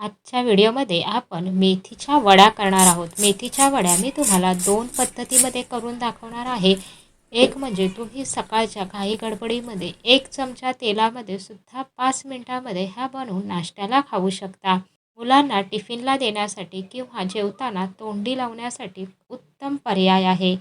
आजच्या व्हिडिओमध्ये आपण मेथीच्या वड्या करणार आहोत. मेथीच्या वड्या मी तुम्हाला दोन पद्धतीमध्ये करून दाखवणार आहे. एक म्हणजे तुम्ही सकाळच्या काही गडबडीमध्ये एक चमचा तेलामध्ये सुद्धा पाच मिनटामध्ये ह्या बनवून नाश्त्याला खाऊ शकता. मुलांना टिफिनला देण्यासाठी किंवा जेवताना तोंडी लावण्यासाठी उत्तम पर्याय आहे.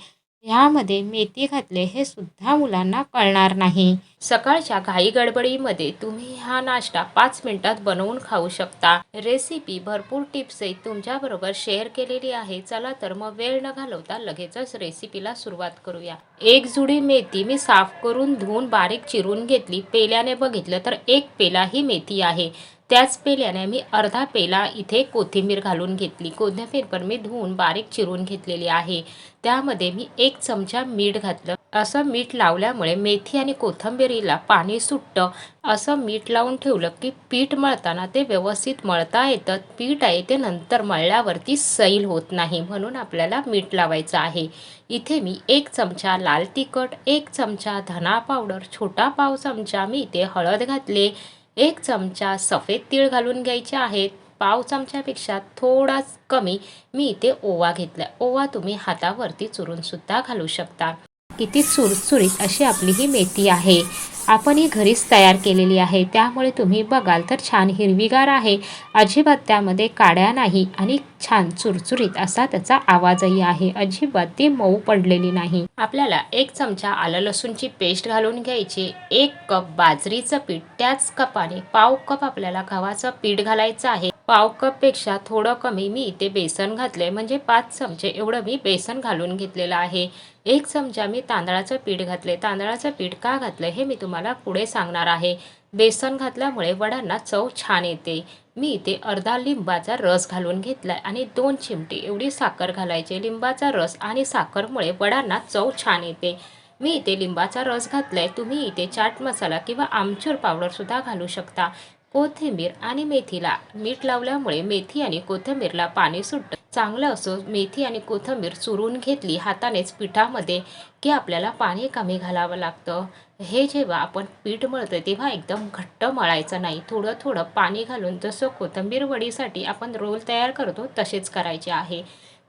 ह्यामध्ये मेथी घातले हे सुद्धा मुलांना कळणार नाही. सकाळच्या घाई गडबडीमध्ये तुम्ही हा नाश्ता पाच मिनिटात बनवून खाऊ शकता. रेसिपी भरपूर टिप्स तुमच्याबरोबर शेअर केलेली आहे. चला तर मग वेळ न घालवता लगेचच रेसिपीला सुरुवात करूया. एक जुडी मेथी मी साफ करून धुवून बारीक चिरून घेतली. पेल्याने बघितलं तर एक पेला ही मेथी आहे. त्याच पेल्याने मी अर्धा पेला इथे कोथिंबीर घालून घेतली. कोथिंबीर पण मी धुवून बारीक चिरून घेतलेली आहे. त्यामध्ये मी एक चमचा मीठ घातलं. असं मीठ लावल्यामुळे मेथी आणि कोथिंबीरीला पाणी सुटतं. असं मीठ लावून ठेवलं की पीठ मळताना ते व्यवस्थित मळता येतं. पीठ आहे ते नंतर मळल्यावरती सैल होत नाही म्हणून आपल्याला मीठ लावायचं आहे. इथे मी एक चमचा लाल तिखट एक चमचा धना पावडर छोटा पाव चमचा मी इथे हळद घातले. एक चमचा सफेद तीळ घालून घ्यायचे आहेत. पाव चमच्यापेक्षा थोडाच कमी मी इथे ओवा घेतला ओवा तुम्ही हातावरती चुरूनसुद्धा घालू शकता. किती सुरसुरीत अशी आपली ही मेथी आहे. आपण ही घरीच तयार केलेली आहे. त्यामुळे तुम्ही बघाल तर छान हिरवीगार आहे. अजिबात त्यामध्ये काड्या नाही आणि छान चुरचुरीत असा त्याचा आवाजही आहे. अजिबात ती मऊ पडलेली नाही. आपल्याला एक चमचा आलं लसूणची पेस्ट घालून घ्यायची. एक कप बाजरीचं पीठ. त्याच कपाने पाव कप आपल्याला गव्हाचं पीठ घालायचं आहे. पाव कपपेक्षा थोडं कमी मी इथे बेसन घातले म्हणजे पाच चमचे एवढं मी बेसन घालून घेतलेलं आहे. एक चमचा मी तांदळाचं पीठ घातले तांदळाचं पीठ का घातलं हे मी तुम्हाला पुढे सांगणार आहे. बेसन घातल्यामुळे वड्यांना चव छान येते. मी इथे अर्धा लिंबाचा रस घालून घेतला आणि दोन चिमटी एवढी साखर घालायची. लिंबाचा रस आणि साखरमुळे वड्यांना चव छान येते. मी इथे लिंबाचा रस घातलाय. तुम्ही इथे चाट मसाला किंवा आमचूर पावडरसुद्धा घालू शकता. कोथिंबीर आणि मेथीला मीठ लावल्यामुळे मेथी आणि कोथिंबीरला पाणी सुटतं. चांगलं असो मेथी आणि कोथिंबीर चुरून घेतली हातानेच पिठामध्ये की आपल्याला पाणी कमी घालावं लागतं. हे जेव्हा आपण पीठ मळतो तेव्हा एकदम घट्ट मळायचं नाही. थोडं थोडं पाणी घालून जसं कोथंबीर वडीसाठी आपण रोल तयार करतो तसेच करायचे आहे.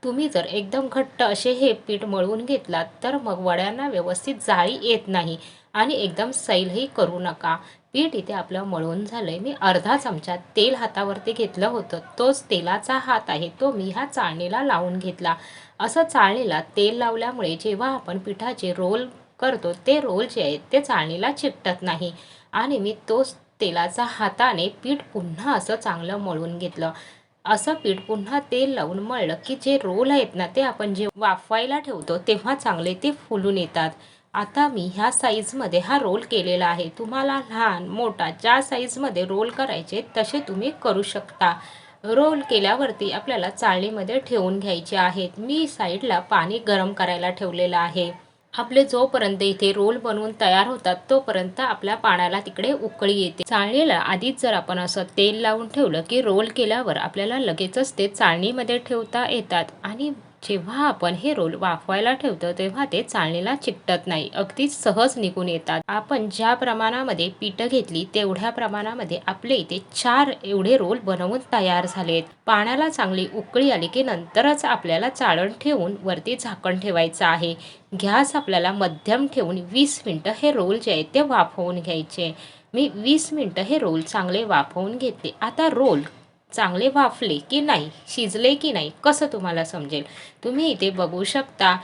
तुम्ही जर एकदम घट्ट असे हे पीठ मळवून घेतलात तर मग वड्यांना व्यवस्थित जाळी येत नाही आणि एकदम सैलही करू नका. पीठ इथे आपलं मळून झालंय. मी अर्धा चमचा तेल हातावरती घेतलं होतं. तोच तेलाचा हात आहे. तो मी ह्या चाळणीला लावून घेतला. असं चाळणीला तेल लावल्यामुळे जेव्हा आपण पिठाचे रोल करतो. ते रोल जे आहेत ते चाळणीला चिकटत नाही. आणि मी तोच तेलाचा हाताने पीठ पुन्हा असं चांगलं मळून घेतलं. असं पीठ पुन्हा तेल लावून मळलं की जे रोल आहेत ना ते आपण जे वाफवायला ठेवतो तेव्हा चांगले ते फुलून येतात. आता मी ह्या साईजमध्ये हा रोल केलेला आहे. तुम्हाला लहान मोठा ज्या साईजमध्ये रोल करायचे तसे तुम्ही करू शकता. रोल केल्यावरती आपल्याला चाळणीमध्ये ठेवून घ्यायचे आहेत. मी साईडला पाणी गरम करायला ठेवलेलं आहे. आपले जोपर्यंत इथे रोल बनवून तयार होतात तोपर्यंत आपल्या पाण्याला तिकडे उकळी येते. चाळणीला आधीच जर आपण असं तेल लावून ठेवलं की रोल केल्यावर आपल्याला लगेचच ते चाळणीमध्ये ठेवता येतात आणि जेव्हा आपण हे रोल वाफवायला ठेवतो तेव्हा ते चाळणीला चिकटत नाही. अगदी सहज निघून येतात. आपण ज्या प्रमाणामध्ये पीठ घेतली तेवढ्या प्रमाणामध्ये आपले इथे चार एवढे रोल बनवून तयार झालेत. पाण्याला चांगली उकळी आली की नंतरच आपल्याला चाळण ठेवून वरती झाकण ठेवायचं आहे. गॅस आपल्याला मध्यम ठेवून वीस मिनटं हे रोल जे आहेत ते वाफवून घ्यायचे. मी वीस मिनटं हे रोल चांगले वाफवून घेतले आता रोल चांगले वाफले की नाही शिजले की नाही कसं तुम्हाला समजेल? तुम्ही इथे बघू शकता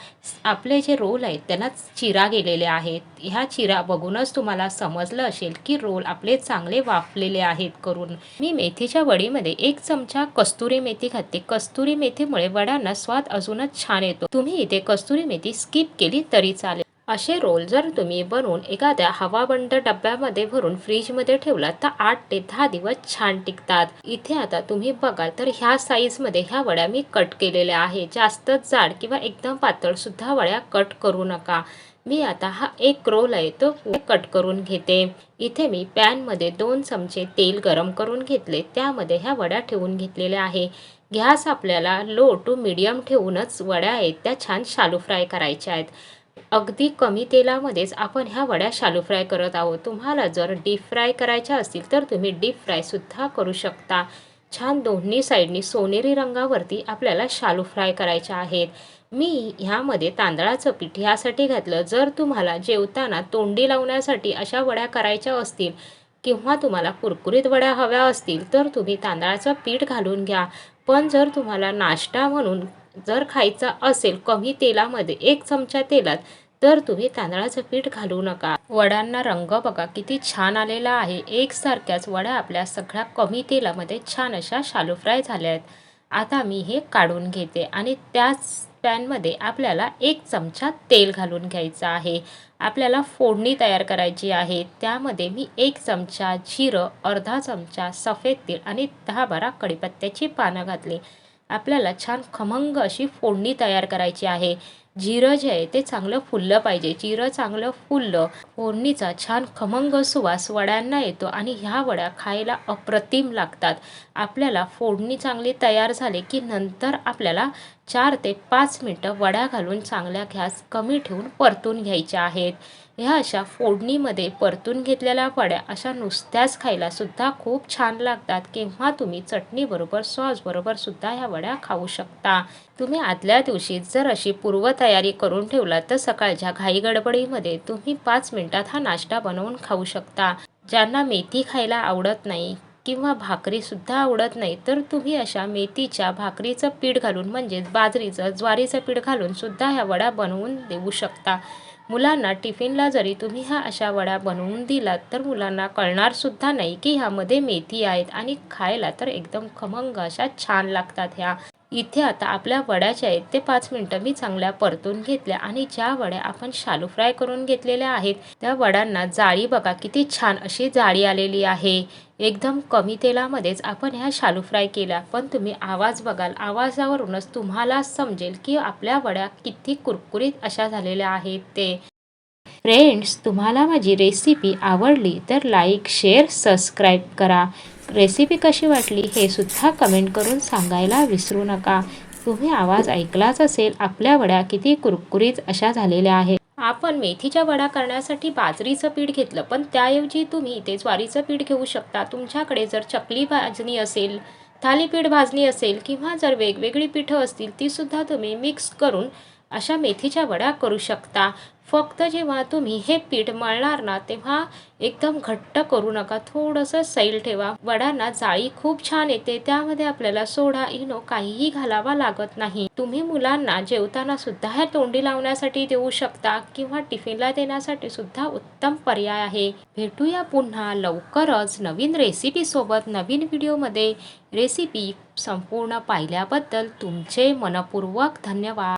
आपले जे रोल आहेत त्यांना चिरा गेलेले आहेत. ह्या चिरा बघूनच तुम्हाला समजलं असेल की रोल आपले चांगले वाफलेले आहेत करून. मी मेथीच्या वडीमध्ये एक चमचा कस्तुरी मेथी घातली. कस्तुरी मेथीमुळे वड्यांना स्वाद अजूनच छान येतो. तुम्ही इथे कस्तुरी मेथी स्किप केली तरी चालेल. असे रोल जर तुम्ही बनवून एखाद्या हवाबंद डब्यामध्ये भरून फ्रीजमध्ये ठेवलात तर आठ ते दहा दिवस छान टिकतात. इथे आता तुम्ही बघाल तर ह्या साईजमध्ये ह्या वड्या मी कट केलेल्या आहे जास्त जाड किंवा एकदम पातळ सुद्धा वड्या कट करू नका. मी आता हा एक रोल आहे तो कट करून घेते. इथे मी पॅनमध्ये दोन चमचे तेल गरम करून घेतले. त्यामध्ये ह्या वड्या ठेवून घेतलेल्या आहे. गॅस आपल्याला लो टू मिडियम ठेवूनच वड्या आहेत त्या छान शालू फ्राय करायच्या आहेत. अगदी कमी तेलामध्येच आपण ह्या वड्या शालू फ्राय करत आहोत. तुम्हाला जर डीप फ्राय करायच्या असतील तर तुम्ही डीप फ्रायसुद्धा करू शकता. छान दोन्ही साईडनी सोनेरी रंगावरती आपल्याला शालू फ्राय करायच्या आहेत. मी ह्यामध्ये तांदळाचं पीठ ह्यासाठी घातलं. जर तुम्हाला जेवताना तोंडी लावण्यासाठी अशा वड्या करायच्या असतील किंवा तुम्हाला कुरकुरीत वड्या हव्या असतील तर तुम्ही तांदळाचं पीठ घालून घ्या. पण जर तुम्हाला नाश्ता म्हणून जर खायचा असेल कमी तेलामध्ये एक चमचा तेलात तर तुम्ही तांदळाचं पीठ घालू नका. वड्यांना रंग बघा किती छान आलेला आहे. एकसारख्याच वड्या आपल्या सगळ्या कमी तेलामध्ये छान अशा शालू फ्राय झाल्या आहेत. आता मी हे काढून घेते आणि त्याच पॅनमध्ये आपल्याला एक चमचा तेल घालून घ्यायचं आहे. आपल्याला फोडणी तयार करायची आहे. त्यामध्ये मी एक चमचा जिरं अर्धा चमचा सफेद तेल आणि दहा बारा कढीपत्त्याची पानं घातली. आपल्याला छान खमंग अशी फोडणी तयार करायची आहे. जिरं जे आहे ते चांगलं फुललं पाहिजे. जिरं चांगलं फुललं फोडणीचा छान खमंग सुवास वड्यांना येतो आणि ह्या वड्या खायला अप्रतिम लागतात. आपल्याला फोडणी चांगली तयार झाली की नंतर आपल्याला चार ते पाच मिनटं वड्या घालून चांगल्या गॅस कमी ठेवून परतून घ्यायच्या आहेत. ह्या अशा फोडणीमध्ये परतून घेतलेल्या वड्या अशा नुसत्याच खायलासुद्धा खूप छान लागतात. किंवा तुम्ही चटणीबरोबर सॉसबरोबरसुद्धा ह्या वड्या खाऊ शकता. तुम्ही आदल्या दिवशी जर अशी पूर्वतयारी करून ठेवला तर सकाळच्या घाई गडबडीमध्ये तुम्ही पाच मिनिटात हा नाश्ता बनवून खाऊ शकता. ज्यांना मेथी खायला आवडत नाही किंवा भाकरीसुद्धा आवडत नाही तर तुम्ही अशा मेथीच्या भाकरीचं पीठ घालून म्हणजेच बाजरीचं ज्वारीचं पीठ घालून सुद्धा ह्या वड्या बनवून देऊ शकता. मुलांना टिफिनला जरी तुम्ही ह्या अशा वड्या बनवून दिलात तर मुलांना कळणारसुद्धा नाही की ह्यामध्ये मेथी आहेत आणि खायला तर एकदम खमंग अशा छान लागतात ह्या. इथे आता आपल्या वड्या ज्या आहेत ते पाच मिनटं मी चांगल्या परतून घेतल्या आणि ज्या वड्या आपण शालू फ्राय करून घेतलेल्या आहेत त्या वड्यांना जाळी बघा किती छान अशी जाळी आलेली आहे. एकदम कमी तेलामध्येच आपण ह्या शालू फ्राय केल्या पण तुम्ही आवाज बघाल आवाजावरूनच तुम्हाला समजेल की आपल्या वड्या किती कुरकुरीत अशा झालेल्या आहेत ते. फ्रेंड्स तुम्हाला माझी रेसिपी आवडली तर लाईक शेअर सबस्क्राईब करा. रेसिपी कशी वाटली हे सुद्धा कमेंट करून सांगायला विसरू नका. तुम्ही आवाज ऐकलाच असेल आपल्या वड्या किती कुरकुरीत अशा झालेल्या आहेत. आपण मेथीच्या वडा करण्यासाठी बाजरीचं पीठ घेतलं पण त्याऐवजी तुम्ही इथे ज्वारीचं पीठ घेऊ शकता. तुमच्याकडे जर चकली भाजणी असेल थालीपीठ भाजणी असेल किंवा जर वेगवेगळी पिठं असतील तीसुद्धा तुम्ही मिक्स करून अशा मेथीच्या वड्या करू शकता. फक्त जेव्हा तुम्ही हे पीठ मळणार ना तेव्हा एकदम घट्ट करू नका. थोडंसं सैल ठेवा. वडांना जाळी खूप छान येते. त्यामध्ये आपल्याला सोडा इनो काहीही घालावा लागत नाही. तुम्ही मुलांना जेवताना सुद्धा ह्या तोंडी लावण्यासाठी देऊ शकता किंवा टिफिनला देण्यासाठी सुद्धा उत्तम पर्याय आहे. भेटूया पुन्हा लवकरच नवीन रेसिपीसोबत नवीन व्हिडिओमध्ये. रेसिपी संपूर्ण पाहिल्याबद्दल तुमचे मनपूर्वक धन्यवाद.